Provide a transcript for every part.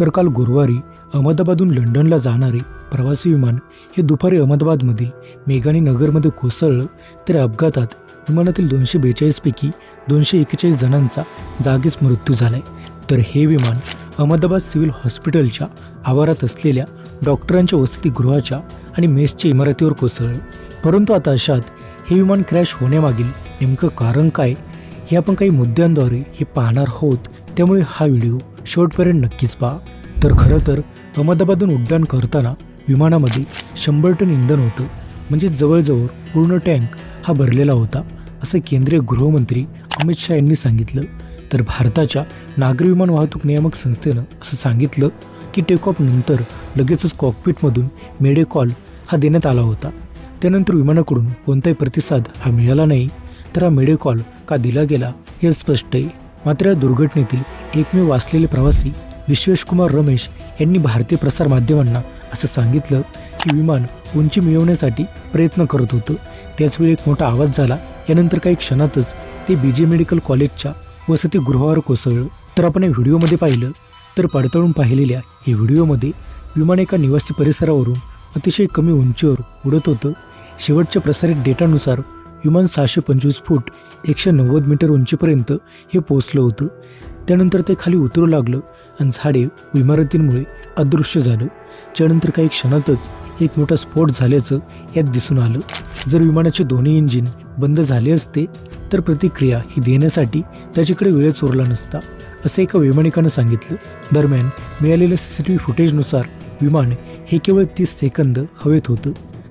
तर काल गुरुवारी अहमदाबादहून लंडनला जाणारे प्रवासी विमान हे दुपारी अहमदाबादमधील मेघाणी नगरमध्ये कोसळलं तर अपघातात विमानातील दोनशे बेचाळीसपैकी दोनशे एक्केचाळीस जणांचा जागीच मृत्यू झाला आहे तर हे विमान अहमदाबाद सिव्हिल हॉस्पिटलच्या आवारात असलेल्या डॉक्टरांच्या वसतिगृहाच्या आणि मेसच्या इमारतीवर कोसळलं. परंतु आता अशात हे विमान क्रॅश होण्यामागील नेमकं कारण काय हे आपण काही मुद्द्यांद्वारे हे पाहणार आहोत. त्यामुळे हा व्हिडिओ शेवटपर्यंत नक्कीच पहा. तर खरं तर अहमदाबादहून उड्डाण करताना विमानामध्ये शंभर टन इंधन होतं. म्हणजे जवळजवळ पूर्ण टँक हा भरलेला होता असं केंद्रीय गृहमंत्री अमित शहा यांनी सांगितलं. तर भारताच्या नागरी विमान वाहतूक नियामक संस्थेनं असं सांगितलं की टेक ऑफ नंतर लगेचच कॉकपिटमधून मेडे कॉल हा देण्यात आला होता. त्यानंतर विमानाकडून कोणताही प्रतिसाद हा मिळाला नाही. तर हा मेडे कॉल का दिला गेला हे स्पष्ट आहे. मात्र या दुर्घटनेतील एकमेव वाचलेले प्रवासी विश्वेशकुमार रमेश यांनी भारतीय प्रसार माध्यमांना असं सांगितलं की विमान उंची मिळवण्यासाठी प्रयत्न करत होतं. त्याचवेळी एक मोठा आवाज झाला. यानंतर काही क्षणातच ते बी जे मेडिकल कॉलेजच्या वसतिगृहावर कोसळलं. तर आपण या व्हिडिओमध्ये पाहिलं तर पडताळून पाहिलेल्या या व्हिडिओमध्ये विमान एका निवासी परिसरावरून अतिशय कमी उंचीवर उडत होतं. शेवटच्या प्रसारित डेटानुसार विमान सहाशे पंचवीस फूट एकशे नव्वद मीटर उंचीपर्यंत हे पोचलं होतं. त्यानंतर ते खाली उतरू लागलं आणि झाडे व इमारतींमुळे अदृश्य झालं. त्यानंतर काही क्षणातच एक मोठा स्फोट झाल्याचं यात दिसून आलं. जर विमानाचे दोन्ही इंजिन बंद झाले असते तर प्रतिक्रिया ही देण्यासाठी त्याच्याकडे वेळच उरला नसता असं एका वैमानिकानं सांगितलं. दरम्यान मिळालेल्या सी सी टी व्ही फुटेजनुसार विमान हे केवळ तीस सेकंद हवेत होतं.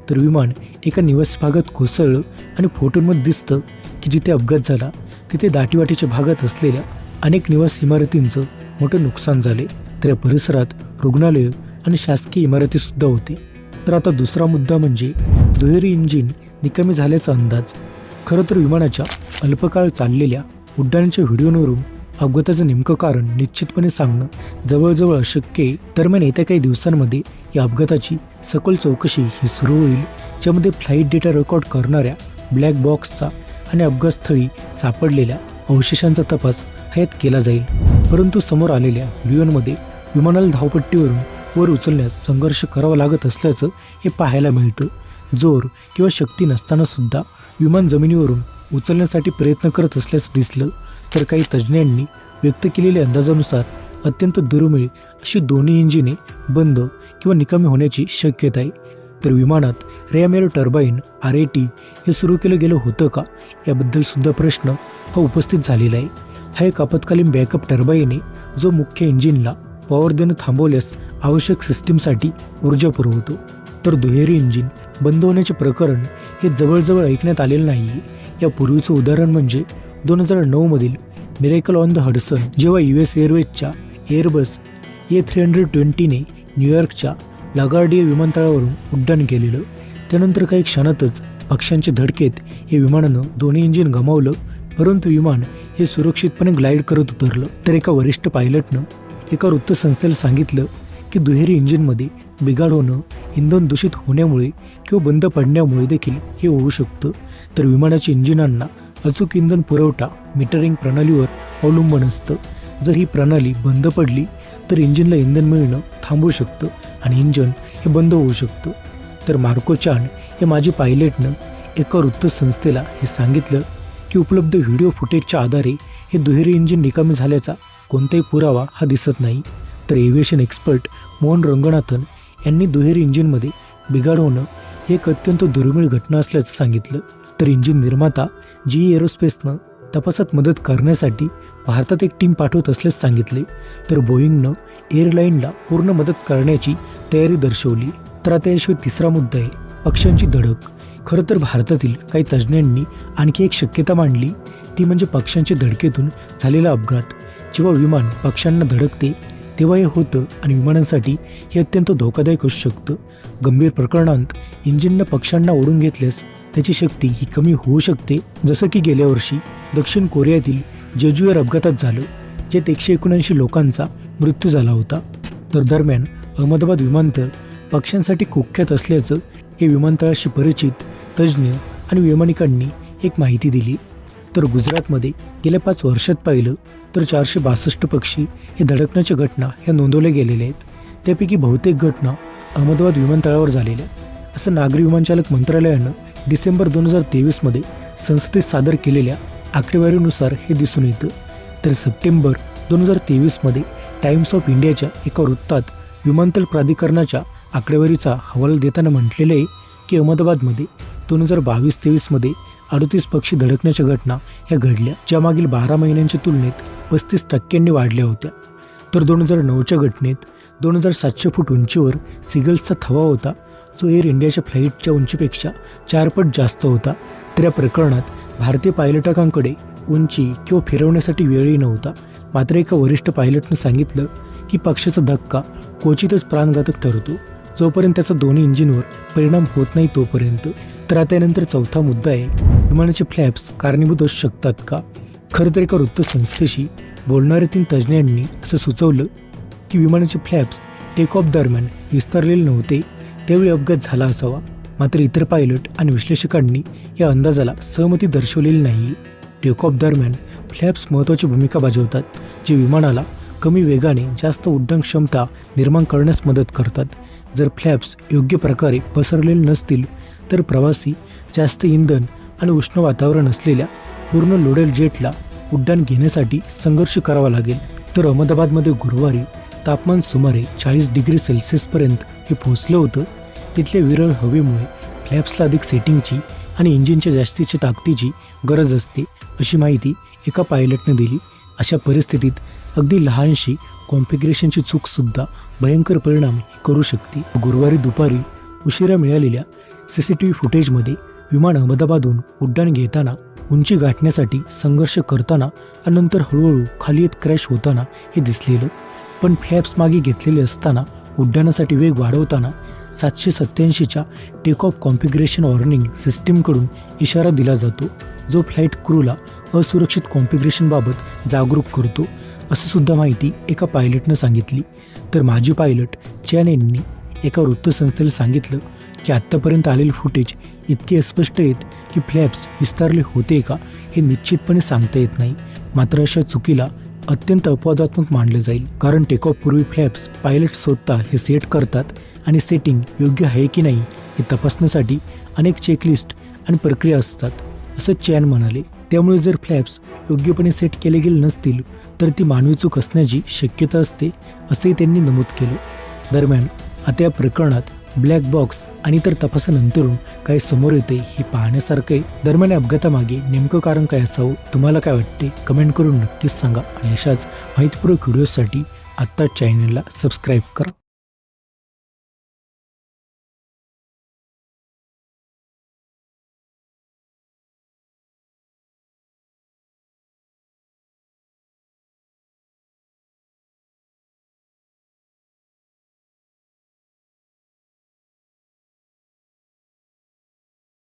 तर विमान एका निवास भागात कोसळलं आणि फोटोंमध्ये दिसतं की जिथे अपघात झाला तिथे दाटीवाटीच्या भागात असलेल्या अनेक निवास इमारतींचं मोठं नुकसान झाले. तर या परिसरात रुग्णालयं आणि शासकीय इमारतीसुद्धा होते. तर आता दुसरा मुद्दा म्हणजे दुहेरी इंजिन निकामी झाल्याचा अंदाज. खरं तर विमानाच्या अल्पकाळ चाललेल्या उड्डाणाच्या व्हिडिओवरून अपघाताचं नेमकं कारण निश्चितपणे सांगणं जवळजवळ अशक्य आहे. दरम्यान येत्या काही दिवसांमध्ये या अपघाताची सखोल चौकशी ही सुरू होईल ज्यामध्ये फ्लाईट डेटा रेकॉर्ड करणाऱ्या ब्लॅक बॉक्सचा आणि अपघातस्थळी सापडलेल्या अवशेषांचा तपास हयात केला जाईल. परंतु समोर आलेल्या व्हिडिओमध्ये विमानाला धावपट्टीवरून वर उचलण्यास संघर्ष करावा लागत असल्याचं हे पाहायला मिळतं. जोर किंवा शक्ती नसताना सुद्धा विमान जमिनीवरून उचलण्यासाठी प्रयत्न करत असल्याचं दिसलं. तर काही तज्ज्ञांनी व्यक्त केलेल्या अंदाजानुसार अत्यंत दुर्मिळ अशी दोन्ही इंजिने बंद किंवा निकामी होण्याची शक्यता आहे. तर विमानात रेअमेरो टर्बाईन आर ए टी हे सुरू केलं गेलं होतं का? याबद्दल सुद्धा प्रश्न हा उपस्थित झालेला आहे. हा एक आपत्कालीन बॅकअप टर्बाईन आहे जो मुख्य इंजिनला पॉवर देणं थांबवल्यास आवश्यक सिस्टीमसाठी ऊर्जा पुरवतो तर दुहेरी इंजिन बंद होण्याचे प्रकरण हे जवळजवळ ऐकण्यात आलेलं नाही यापूर्वीचं उदाहरण म्हणजे दोन हजार नऊमधील मिरेकल ऑन द हडसन जेव्हा यू एस एअरवेजच्या एअरबस ए थ्री हंड्रेड ट्वेंटीने न्यूयॉर्कच्या लागार्डिया विमानतळावरून उड्डाण केलेलं त्यानंतर काही क्षणातच पक्ष्यांचे धडकेत हे विमानानं दोन्ही इंजिन गमावलं परंतु विमान हे सुरक्षितपणे ग्लाईड करत उतरलं. तर एका वरिष्ठ पायलटनं एका वृत्तसंस्थेला सांगितलं की दुहेरी इंजिनमध्ये बिघाड होणं इंधन दूषित होण्यामुळे किंवा बंद पडण्यामुळे देखील हे होऊ शकतं. तर विमानाच्या इंजिनांना अचूक इंधन पुरवठा मीटरिंग प्रणालीवर अवलंबून असतं. जर ही प्रणाली बंद पडली तर इंजिनला इंधन मिळणं थांबू शकतं आणि इंजन हे बंद होऊ शकतं. तर मार्को चान हे माझे पायलटनं एका वृत्तसंस्थेला हे सांगितलं की उपलब्ध व्हिडिओ फुटेजच्या आधारे हे दुहेरी इंजिन निकामी झाल्याचा कोणताही पुरावा हा दिसत नाही. तर एव्हिएशन एक्सपर्ट मोहन रंगनाथन यांनी दुहेरी इंजिनमध्ये बिघाड होणं ही एक अत्यंत दुर्मिळ घटना असल्याचं सांगितलं. तर इंजिन निर्माता जी एरोस्पेसनं तपासात मदत करण्यासाठी भारतात एक टीम पाठवत असल्याचं सांगितले तर बोईंगनं एअरलाईनला पूर्ण मदत करण्याची तयारी दर्शवली. तर आता याशिवाय तिसरा मुद्दा आहे पक्ष्यांची धडक. खरं तर भारतातील काही तज्ज्ञांनी आणखी एक शक्यता मांडली ती म्हणजे पक्ष्यांच्या धडकेतून झालेला अपघात. जेव्हा विमान पक्ष्यांना धडकते तेव्हा हे होतं आणि विमानांसाठी हे अत्यंत धोकादायक असू शकतं. गंभीर प्रकरणांत इंजिननं पक्ष्यांना ओढून घेतल्यास त्याची शक्ती ही कमी होऊ शकते. जसं की गेल्या वर्षी दक्षिण कोरियातील जेजुएर अपघातात झालं ज्यात एकशे एकोणऐंशी लोकांचा मृत्यू झाला होता. तर दरम्यान अहमदाबाद विमानतळ पक्ष्यांसाठी कुख्यात असल्याचं हे विमानतळाशी परिचित तज्ज्ञ आणि वैमानिकांनी एक माहिती दिली. तर गुजरातमध्ये गेल्या पाच वर्षात पाहिलं तर चारशे बासष्ट पक्षी हे धडकण्याच्या घटना ह्या नोंदवल्या गेलेल्या आहेत. त्यापैकी बहुतेक घटना अहमदाबाद विमानतळावर झालेल्या असं नागरी विमानचालक मंत्रालयानं डिसेंबर दोन हजार तेवीसमध्ये संसदेत सादर केलेल्या आकडेवारीनुसार हे दिसून येतं. तर सप्टेंबर दोन हजार तेवीसमध्ये टाइम्स ऑफ इंडियाच्या एका वृत्तात विमानतळ प्राधिकरणाच्या आकडेवारीचा हवाला देताना म्हटलेलं आहे की अहमदाबादमध्ये दोन हजार बावीस तेवीसमध्ये अडतीस पक्षी धडकण्याच्या घटना ह्या घडल्या ज्या मागील बारा महिन्यांच्या तुलनेत पस्तीस टक्क्यांनी वाढल्या होत्या. तर दोन हजार नऊच्या घटनेत दोन हजार सातशे फूट उंचीवर सिगल्सचा थवा होता जो एअर इंडियाच्या फ्लाईटच्या उंचीपेक्षा चारपट जास्त होता. तर या प्रकरणात भारतीय पायलटकांकडे उंची किंवा फिरवण्यासाठी वेळही नव्हता. मात्र एका वरिष्ठ पायलटनं सांगितलं की पक्षाचा धक्का क्वचितच प्राणघातक ठरतो. जोपर्यंत त्याचा दोन्ही इंजिनवर परिणाम होत नाही तोपर्यंत. तर आता यानंतर चौथा मुद्दा आहे विमानाचे फ्लॅप्स कारणीभूत असू शकतात का? खरं तर एका वृत्तसंस्थेशी बोलणाऱ्या तीन तज्ज्ञांनी असं सुचवलं की विमानाचे फ्लॅप्स टेक ऑफ दरम्यान विस्तारलेले नव्हते. त्यावेळी अपघात झाला असावा. मात्र इतर पायलट आणि विश्लेषकांनी या अंदाजाला सहमती दर्शवलेली नाही. टेकऑफ दरम्यान फ्लॅप्स महत्त्वाची भूमिका बजावतात जे विमानाला कमी वेगाने जास्त उड्डाण क्षमता निर्माण करण्यास मदत करतात. जर फ्लॅप्स योग्य प्रकारे पसरलेले नसतील तर प्रवासी जास्त इंधन आणि उष्ण वातावरण असलेल्या पूर्ण लोडेल जेटला उड्डाण घेण्यासाठी संघर्ष करावा लागेल. तर अहमदाबादमध्ये गुरुवारी तापमान सुमारे चाळीस डिग्री सेल्सिअसपर्यंत हे पोहोचलं होतं. तिथल्या विरळ हवेमुळे फ्लॅप्सला अधिक सेटिंगची आणि इंजिनच्या जास्तीच्या ताकदीची गरज असते अशी माहिती एका पायलटने दिली. अशा परिस्थितीत अगदी लहानशी कॉम्पिग्रेशनची चूकसुद्धा भयंकर परिणाम करू शकते. गुरुवारी दुपारी उशिरा मिळालेल्या सी सी टी व्ही फुटेजमध्ये विमान अहमदाबादहून उड्डाण घेताना उंची गाठण्यासाठी संघर्ष करताना आणि नंतर हळूहळू खाली येत क्रॅश होताना हे दिसलेलं. पण फ्लॅप्स मागे घेतलेले असताना उड्डाणासाठी वेग वाढवताना सातशे सत्याऐंशीच्या टेक ऑफ कॉन्फिग्रेशन वॉर्निंग सिस्टीमकडून इशारा दिला जातो जो फ्लाईट क्रूला असुरक्षित कॉन्फिग्रेशनबाबत जागरूक करतो असंसुद्धा माहिती एका पायलटनं सांगितली. तर माजी पायलट चॅन यांनी एका वृत्तसंस्थेला सांगितलं की आत्तापर्यंत आलेले फुटेज इतके स्पष्ट आहेत की फ्लॅप्स विस्तारले होते का हे निश्चितपणे सांगता येत नाही. मात्र अशा चुकीला अत्यंत अपवादात्मक मानलं जाईल. कारण टेकऑफपूर्वी फ्लॅप्स पायलट स्वतः हे सेट करतात आणि सेटिंग योग्य आहे की नाही हे तपासण्यासाठी अनेक चेकलिस्ट आणि प्रक्रिया असतात असं चॅन म्हणाले. त्यामुळे जर फ्लॅप्स योग्यपणे सेट केले गेले नसतील तर ती मानवी चूक असण्याची शक्यता असते असंही त्यांनी नमूद केलं. दरम्यान आता या प्रकरणात ब्लॅक बॉक्स आणि इतर तपासानंतरून काय समोर येते हे पाहण्यासारखं आहे दरम्यान अपघातामागे नेमकं कारण काय असावं तुम्हाला काय वाटते कमेंट करून नक्कीच सांगा आणि अशाच माहितीपूर्वक व्हिडिओसाठी आत्ताच चॅनलला सबस्क्राईब करा.